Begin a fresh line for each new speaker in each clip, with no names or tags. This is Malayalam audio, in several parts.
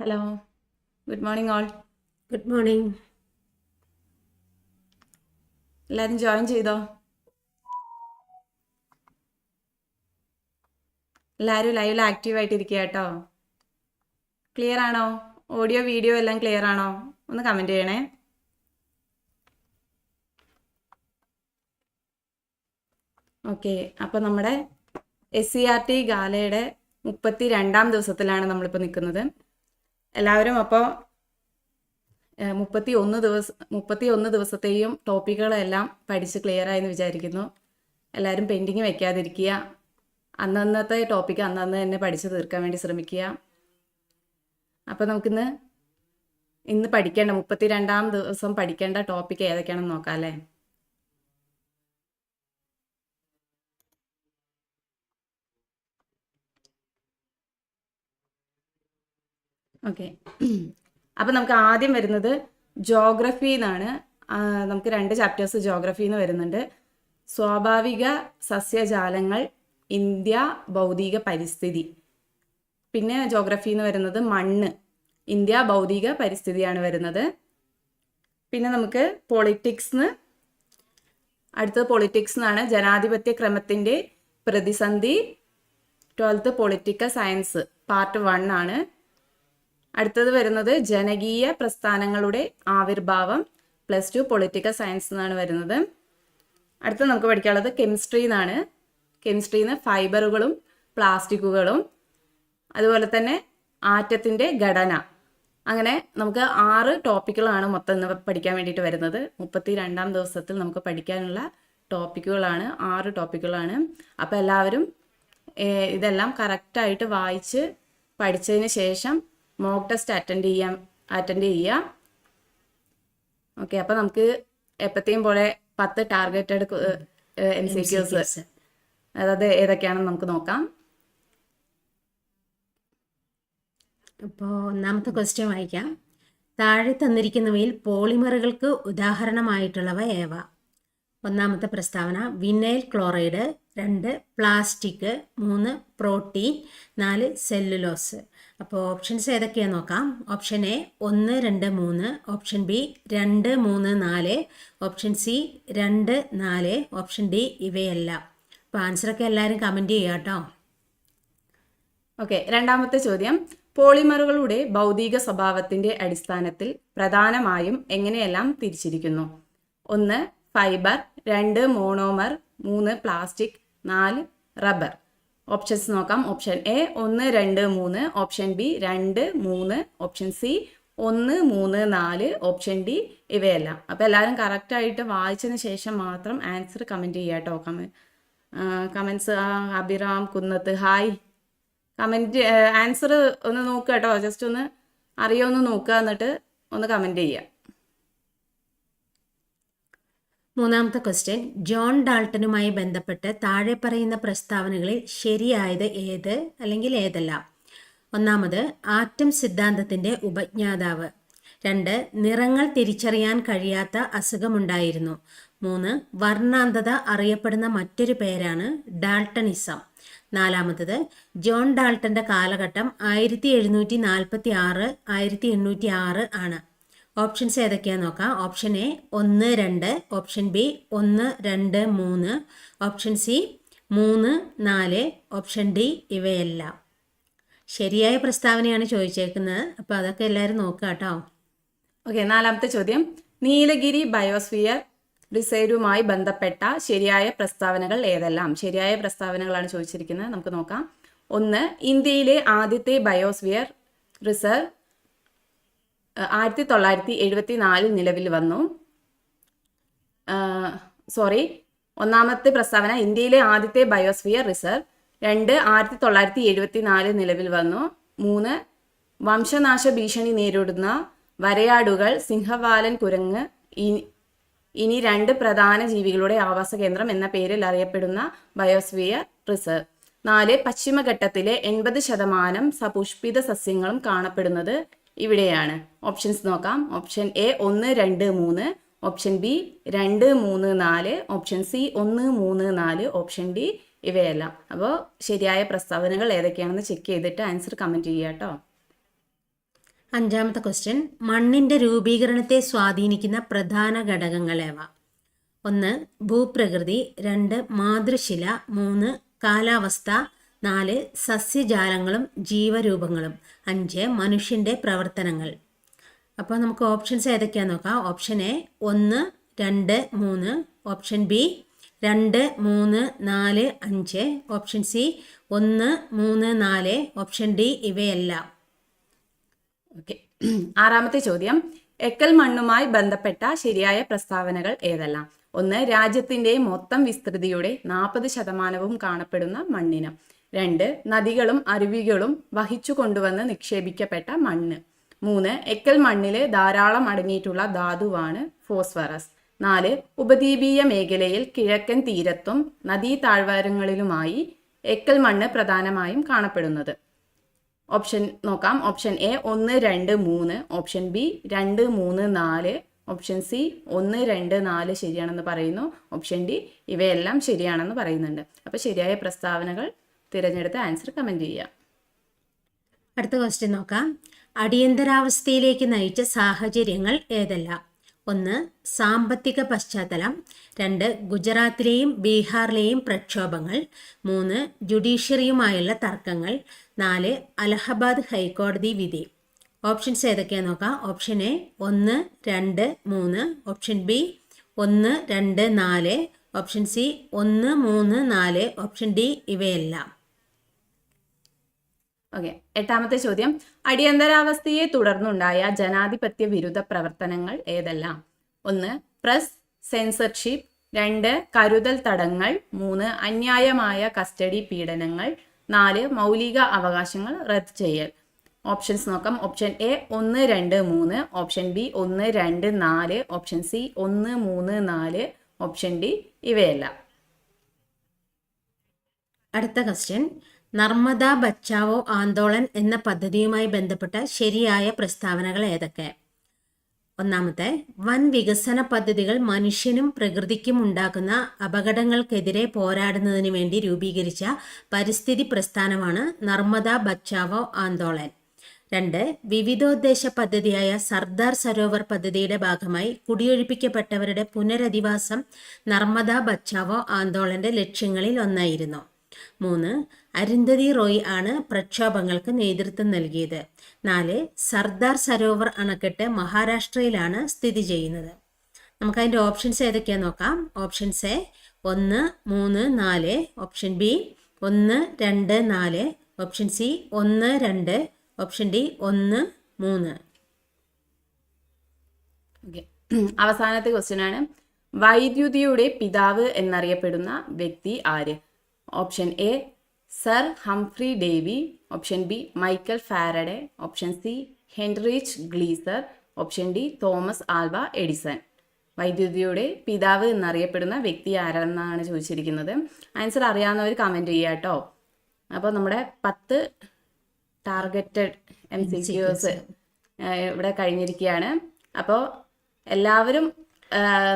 Hello good morning all
good morning
എല്ലാവരും ജോയിൻ ചെയ്തോ? എല്ലാവരും ലൈവിൽ ആക്റ്റീവ് ആയിട്ടിരിക്കുക കേട്ടോ. ക്ലിയർ ആണോ? ഓഡിയോ വീഡിയോ എല്ലാം ക്ലിയർ ആണോ? ഒന്ന് കമന്റ് ചെയ്യണേ. ഓക്കെ അപ്പോൾ നമ്മുടെ എസ് സി ആർ ടി ഗാലയുടെ മുപ്പത്തി രണ്ടാം ദിവസത്തിലാണ് നമ്മളിപ്പോൾ നിൽക്കുന്നത്. എല്ലാവരും അപ്പോൾ മുപ്പത്തി ഒന്ന് ദിവസം മുപ്പത്തി ഒന്ന് ദിവസത്തെയും ടോപ്പിക്കുകളെല്ലാം പഠിച്ച് ക്ലിയർ ആയെന്ന് വിചാരിക്കുന്നു. എല്ലാവരും പെൻഡിങ് വെക്കാതിരിക്കുക. അന്നന്നത്തെ ടോപ്പിക്ക് അന്നന്ന് തന്നെ പഠിച്ച് തീർക്കാൻ വേണ്ടി ശ്രമിക്കുക. അപ്പോൾ നമുക്കിന്ന് ഇന്ന് പഠിക്കേണ്ട മുപ്പത്തി രണ്ടാം ദിവസം പഠിക്കേണ്ട ടോപ്പിക്ക് ഏതൊക്കെയാണെന്ന് നോക്കാം അല്ലേ? ഓക്കെ. അപ്പം നമുക്ക് ആദ്യം വരുന്നത് ജോഗ്രഫി എന്നാണ് നമുക്ക് രണ്ട് ചാപ്റ്റേഴ്സ് ജോഗ്രഫി എന്ന് വരുന്നുണ്ട്. സ്വാഭാവിക സസ്യജാലങ്ങൾ ഇന്ത്യ ഭൗതിക പരിസ്ഥിതി. പിന്നെ ജോഗ്രഫി എന്ന് വരുന്നത് മണ്ണ്. ഇന്ത്യ ഭൗതിക പരിസ്ഥിതിയാണ് വരുന്നത്. പിന്നെ നമുക്ക് പൊളിറ്റിക്സ് അടുത്തത് പൊളിറ്റിക്സ് എന്നാണ് ജനാധിപത്യ ക്രമത്തിന്റെ പ്രതിസന്ധി. Twelfth political science part one ആണ് അടുത്തത് വരുന്നത് ജനകീയ പ്രസ്ഥാനങ്ങളുടെ ആവിർഭാവം പ്ലസ് ടു പൊളിറ്റിക്കൽ സയൻസ് എന്നാണ് വരുന്നത്. അടുത്തത് നമുക്ക് പഠിക്കാനുള്ളത് കെമിസ്ട്രി എന്നാണ്. കെമിസ്ട്രിയിൽ നിന്ന് ഫൈബറുകളും പ്ലാസ്റ്റിക്കുകളും അതുപോലെ തന്നെ ആറ്റത്തിന്റെ ഘടന. അങ്ങനെ നമുക്ക് ആറ് ടോപ്പിക്കുകളാണ് മൊത്തം ഇന്ന് പഠിക്കാൻ വേണ്ടിയിട്ട് വരുന്നത്. മുപ്പത്തി രണ്ടാം ദിവസത്തിൽ നമുക്ക് പഠിക്കാനുള്ള ടോപ്പിക്കുകളാണ് ആറ് ടോപ്പിക്കുകളാണ്. അപ്പോൾ എല്ലാവരും ഇതെല്ലാം കറക്റ്റായിട്ട് വായിച്ച് പഠിച്ചതിന് ശേഷം മോക്ക് ടെസ്റ്റ് അറ്റൻഡ് ചെയ്യാം അറ്റൻഡ് ചെയ്യാം. ഓക്കെ അപ്പോൾ നമുക്ക് എപ്പോഴത്തെയും പോലെ പത്ത് ടാർഗറ്റഡ് എം സി ക്യൂസ് അതായത് ഏതൊക്കെയാണെന്ന് നമുക്ക് നോക്കാം.
അപ്പോൾ ഒന്നാമത്തെ ക്വസ്റ്റ്യൻ വായിക്കാം. താഴെ തന്നിരിക്കുന്നവയിൽ പോളിമറുകൾക്ക് ഉദാഹരണമായിട്ടുള്ളവ ഏവ? ഒന്നാമത്തെ പ്രസ്താവന വിനൈൽ ക്ലോറൈഡ് രണ്ട് പ്ലാസ്റ്റിക് മൂന്ന് പ്രോട്ടീൻ നാല് സെല്ലുലോസ്. അപ്പോൾ ഓപ്ഷൻസ് ഏതൊക്കെയാണ് നോക്കാം? ഓപ്ഷൻ എ ഒന്ന് രണ്ട് മൂന്ന്. ഓപ്ഷൻ ബി രണ്ട് മൂന്ന് നാല്. ഓപ്ഷൻ സി രണ്ട് നാല്. ഓപ്ഷൻ ഡി ഇവയെല്ലാം. അപ്പോൾ ആൻസറൊക്കെ എല്ലാവരും കമന്റ് ചെയ്യാം കേട്ടോ.
ഓക്കെ രണ്ടാമത്തെ ചോദ്യം. പോളിമറുകളുടെ ഭൗതിക സ്വഭാവത്തിന്റെ അടിസ്ഥാനത്തിൽ പ്രധാനമായും എങ്ങനെയെല്ലാം തിരിച്ചിരിക്കുന്നു? ഒന്ന് ഫൈബർ രണ്ട് മോണോമർ മൂന്ന് പ്ലാസ്റ്റിക് നാല് റബ്ബർ. ഓപ്ഷൻസ് നോക്കാം. ഓപ്ഷൻ എ ഒന്ന് രണ്ട് മൂന്ന്. ഓപ്ഷൻ ബി രണ്ട് മൂന്ന്. ഓപ്ഷൻ സി ഒന്ന് മൂന്ന് നാല്. ഓപ്ഷൻ ഡി ഇവയെല്ലാം. അപ്പോൾ എല്ലാവരും കറക്റ്റായിട്ട് വായിച്ചതിന് ശേഷം മാത്രം ആൻസർ കമന്റ് ചെയ്യുക കേട്ടോ. കമ comments Abhiram Kunnath hi comment answer ഒന്ന് നോക്കുക കേട്ടോ. ജസ്റ്റ് ഒന്ന് അറിയാമെന്ന് നോക്കുക എന്നിട്ട് ഒന്ന് കമന്റ് ചെയ്യുക.
മൂന്നാമത്തെ ക്വസ്റ്റ്യൻ ജോൺ ഡാൾട്ടനുമായി ബന്ധപ്പെട്ട് താഴെ പറയുന്ന പ്രസ്താവനകളിൽ ശരിയായത് ഏത് അല്ലെങ്കിൽ ഏതല്ല? ഒന്നാമത് ആറ്റം സിദ്ധാന്തത്തിന്റെ ഉപജ്ഞാതാവ്. രണ്ട് നിറങ്ങൾ തിരിച്ചറിയാൻ കഴിയാത്ത അസുഖമുണ്ടായിരുന്നു. മൂന്ന് വർണാന്തത അറിയപ്പെടുന്ന മറ്റൊരു പേരാണ് ഡാൾട്ടണിസം നാലാമത്തത് ജോൺ ഡാൾട്ടന്റെ കാലഘട്ടം ആയിരത്തി എഴുന്നൂറ്റി നാൽപ്പത്തി ആറ് ആയിരത്തി എണ്ണൂറ്റി ആറ് ആണ്. ഓപ്ഷൻസ് ഏതൊക്കെയാണെന്ന് നോക്കാം? ഓപ്ഷൻ എ ഒന്ന് രണ്ട് ഓപ്ഷൻ ബി ഒന്ന് രണ്ട് മൂന്ന് ഓപ്ഷൻ സി മൂന്ന് നാല് ഓപ്ഷൻ ഡി ഇവയെല്ലാം. ശരിയായ പ്രസ്താവനയാണ് ചോദിച്ചേക്കുന്നത്. അപ്പോൾ അതൊക്കെ എല്ലാവരും നോക്കുക കേട്ടോ.
ഓക്കെ നാലാമത്തെ ചോദ്യം. നീലഗിരി ബയോസ്ഫിയർ റിസർവുമായി ബന്ധപ്പെട്ട ശരിയായ പ്രസ്താവനകൾ ഏതെല്ലാം? ശരിയായ പ്രസ്താവനകളാണ് ചോദിച്ചിരിക്കുന്നത്. നമുക്ക് നോക്കാം. ഒന്ന് ഇന്ത്യയിലെ ആദ്യത്തെ ബയോസ്ഫിയർ റിസർവ് ആയിരത്തി തൊള്ളായിരത്തി എഴുപത്തി നാലിൽ നിലവിൽ വന്നു. സോറി ഒന്നാമത്തെ പ്രസ്താവന ഇന്ത്യയിലെ ആദ്യത്തെ ബയോസ്ഫിയർ റിസർവ്. രണ്ട് ആയിരത്തി തൊള്ളായിരത്തി എഴുപത്തി നാലിൽ നിലവിൽ വന്നു. മൂന്ന് വംശനാശ ഭീഷണി നേരിടുന്ന വരയാടുകൾ സിംഹവാലൻ കുരങ്ങ് ഇനി രണ്ട് പ്രധാന ജീവികളുടെ ആവാസ കേന്ദ്രം എന്ന പേരിൽ അറിയപ്പെടുന്ന ബയോസ്ഫിയർ റിസർവ്. നാല് പശ്ചിമഘട്ടത്തിലെ എൺപത് ശതമാനം സപുഷ്പിത സസ്യങ്ങളും കാണപ്പെടുന്നത് ഇവിടെയാണ്. ഓപ്ഷൻസ് നോക്കാം. ഓപ്ഷൻ എ ഒന്ന് രണ്ട് മൂന്ന്. ഓപ്ഷൻ ബി രണ്ട് മൂന്ന് നാല്. ഓപ്ഷൻ സി ഒന്ന് മൂന്ന് നാല്. ഓപ്ഷൻ ഡി ഇവയെല്ലാം. അപ്പോൾ ശരിയായ പ്രസ്താവനകൾ ഏതൊക്കെയാണെന്ന് ചെക്ക് ചെയ്തിട്ട് ആൻസർ കമന്റ് ചെയ്യുക കേട്ടോ
അഞ്ചാമത്തെ ക്വസ്റ്റ്യൻ മണ്ണിന്റെ രൂപീകരണത്തെ സ്വാധീനിക്കുന്ന പ്രധാന ഘടകങ്ങളേവ ഒന്ന് ഭൂപ്രകൃതി. രണ്ട് മാതൃശില. മൂന്ന് കാലാവസ്ഥ. നാല് സസ്യജാലങ്ങളും ജീവരൂപങ്ങളും. അഞ്ച് മനുഷ്യന്റെ പ്രവർത്തനങ്ങൾ. അപ്പോൾ നമുക്ക് ഓപ്ഷൻസ് ഏതൊക്കെയാന്ന് നോക്കാം. ഓപ്ഷൻ എ ഒന്ന് രണ്ട് മൂന്ന്. ഓപ്ഷൻ ബി രണ്ട് മൂന്ന് നാല് അഞ്ച്. ഓപ്ഷൻ സി ഒന്ന് മൂന്ന് നാല്. ഓപ്ഷൻ ഡി ഇവയെല്ലാം.
ഓക്കെ ആറാമത്തെ ചോദ്യം. എക്കൽ മണ്ണുമായി ബന്ധപ്പെട്ട ശരിയായ പ്രസ്താവനകൾ ഏതെല്ലാം? ഒന്ന് രാജ്യത്തിന്റെ മൊത്തം വിസ്തൃതിയുടെ നാൽപ്പത് ശതമാനവും കാണപ്പെടുന്ന മണ്ണിനം. രണ്ട് നദികളും അരുവികളും വഹിച്ചു കൊണ്ടുവന്ന് നിക്ഷേപിക്കപ്പെട്ട മണ്ണ്. മൂന്ന് എക്കൽ മണ്ണിലെ ധാരാളം അടങ്ങിയിട്ടുള്ള ധാതുവാണ് ഫോസ്ഫറസ്. നാല് ഉപദ്വീപീയ മേഖലയിൽ കിഴക്കൻ തീരത്തും നദീ താഴ്വാരങ്ങളിലുമായി എക്കൽ മണ്ണ് പ്രധാനമായും കാണപ്പെടുന്നത്. ഓപ്ഷൻ നോക്കാം. ഓപ്ഷൻ എ ഒന്ന് രണ്ട് മൂന്ന്. ഓപ്ഷൻ ബി രണ്ട് മൂന്ന് നാല്. ഓപ്ഷൻ സി ഒന്ന് രണ്ട് നാല് ശരിയാണെന്ന് പറയുന്നു. ഓപ്ഷൻ ഡി ഇവയെല്ലാം ശരിയാണെന്ന് പറയുന്നുണ്ട്. അപ്പോൾ ശരിയായ പ്രസ്താവനകൾ തിരഞ്ഞെടുത്ത് ആൻസർ കമന്റ് ചെയ്യാം
അടുത്ത ക്വസ്റ്റ്യൻ നോക്കാം. അടിയന്തരാവസ്ഥയിലേക്ക് നയിച്ച സാഹചര്യങ്ങൾ ഏതെല്ലാം? ഒന്ന് സാമ്പത്തിക പശ്ചാത്തലം. രണ്ട് ഗുജറാത്തിലെയും ബീഹാറിലെയും പ്രക്ഷോഭങ്ങൾ. മൂന്ന് ജുഡീഷ്യറിയുമായുള്ള തർക്കങ്ങൾ. നാല് അലഹബാദ് ഹൈക്കോടതി വിധി. ഓപ്ഷൻസ് ഏതൊക്കെയാന്ന് നോക്കാം? ഓപ്ഷൻ എ ഒന്ന് രണ്ട് മൂന്ന്. ഓപ്ഷൻ ബി ഒന്ന് രണ്ട് നാല്. ഓപ്ഷൻ സി ഒന്ന് മൂന്ന് നാല്. ഓപ്ഷൻ ഡി ഇവയെല്ലാം.
ഓക്കെ എട്ടാമത്തെ ചോദ്യം. അടിയന്തരാവസ്ഥയെ തുടർന്നുണ്ടായ ജനാധിപത്യ വിരുദ്ധ പ്രവർത്തനങ്ങൾ ഏതെല്ലാം? ഒന്ന് പ്രസ് സെൻസർഷിപ്പ് രണ്ട് കരുതൽ തടങ്ങൾ. മൂന്ന് അന്യായമായ കസ്റ്റഡി പീഡനങ്ങൾ. നാല് മൗലിക അവകാശങ്ങൾ റദ്ദ് ചെയ്യൽ. ഓപ്ഷൻസ് നോക്കാം. ഓപ്ഷൻ എ ഒന്ന് രണ്ട് മൂന്ന്. ഓപ്ഷൻ ബി ഒന്ന് രണ്ട് നാല്. ഓപ്ഷൻ സി ഒന്ന് മൂന്ന് നാല്. ഓപ്ഷൻ ഡി ഇവയെല്ലാം.
അടുത്ത ക്വസ്റ്റ്യൻ നർമ്മദ ബച്ചാവോ ആന്തോളൻ എന്ന പദ്ധതിയുമായി ബന്ധപ്പെട്ട ശരിയായ പ്രസ്താവനകൾ ഏതൊക്കെ? ഒന്നാമത്തെ വൻ വികസന പദ്ധതികൾ മനുഷ്യനും പ്രകൃതിക്കും ഉണ്ടാക്കുന്ന അപകടങ്ങൾക്കെതിരെ പോരാടുന്നതിന് വേണ്ടി രൂപീകരിച്ച പരിസ്ഥിതി പ്രസ്ഥാനമാണ് നർമ്മദ ബച്ചാവോ ആന്തോളൻ. രണ്ട് വിവിധോദ്ദേശ പദ്ധതിയായ സർദാർ സരോവർ പദ്ധതിയുടെ ഭാഗമായി കുടിയൊഴിപ്പിക്കപ്പെട്ടവരുടെ പുനരധിവാസം നർമ്മദ ബച്ചാവോ ആന്തോളന്റെ ലക്ഷ്യങ്ങളിൽ ഒന്നായിരുന്നു. മൂന്ന് അരുന്ധതി റോയ് ആണ് പ്രക്ഷോഭങ്ങൾക്ക് നേതൃത്വം നൽകിയത്. നാല് സർദാർ സരോവർ അണക്കെട്ട് മഹാരാഷ്ട്രയിലാണ് സ്ഥിതി ചെയ്യുന്നത്. നമുക്ക് അതിന്റെ ഓപ്ഷൻസ് ഏതൊക്കെയാന്ന് നോക്കാം. ഓപ്ഷൻസ് എ ഒന്ന് മൂന്ന് നാല് ഓപ്ഷൻ ബി ഒന്ന് രണ്ട് നാല് ഓപ്ഷൻ സി ഒന്ന് രണ്ട് ഓപ്ഷൻ ഡി ഒന്ന് മൂന്ന്.
ഓക്കെ. അവസാനത്തെ ക്വസ്റ്റ്യൻ ആണ് വൈദ്യുതിയുടെ പിതാവ് എന്നറിയപ്പെടുന്ന വ്യക്തി ആര്? Option A sir Humphry Davy option B Michael Faraday option C Heinrich Glieser option D Thomas Alva Edison വൈദ്യുതിയുടെ പിതാവ് എന്നറിയപ്പെടുന്ന വ്യക്തി ആരാണെന്നാണ് ചോദിച്ചിരിക്കുന്നത്? ആൻസർ അറിയാവുന്നവർ കമന്റ് ചെയ്യുക കേട്ടോ. അപ്പോൾ നമ്മുടെ പത്ത് ടാർഗറ്റഡ് എം സി ക്യൂസ് ഇവിടെ കഴിഞ്ഞിരിക്കുകയാണ്. അപ്പോൾ എല്ലാവരും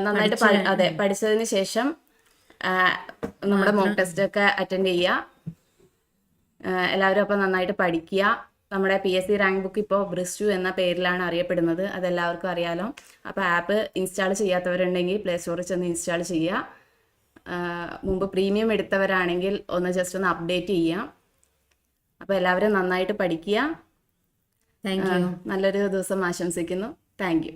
നന്നായിട്ട് അതെ പഠിച്ചതിന് ശേഷം നമ്മുടെ മോക്ക് ടെസ്റ്റ് ഒക്കെ അറ്റൻഡ് ചെയ്യുക എല്ലാവരും അപ്പം നന്നായിട്ട് പഠിക്കുക നമ്മുടെ P S C rank book ഇപ്പോൾ ബ്രിസ്റ്റു എന്ന പേരിലാണ് അറിയപ്പെടുന്നത്. അതെല്ലാവർക്കും അറിയാലോ. അപ്പോൾ ആപ്പ് ഇൻസ്റ്റാൾ ചെയ്യാത്തവരുണ്ടെങ്കിൽ പ്ലേ സ്റ്റോറിൽ ചെന്ന് ഇൻസ്റ്റാൾ ചെയ്യുക മുമ്പ് പ്രീമിയം എടുത്തവരാണെങ്കിൽ ഒന്ന് ജസ്റ്റ് ഒന്ന് അപ്ഡേറ്റ് ചെയ്യാം. അപ്പോൾ എല്ലാവരും നന്നായിട്ട് പഠിക്കുക നല്ലൊരു ദിവസം ആശംസിക്കുന്നു. Thank you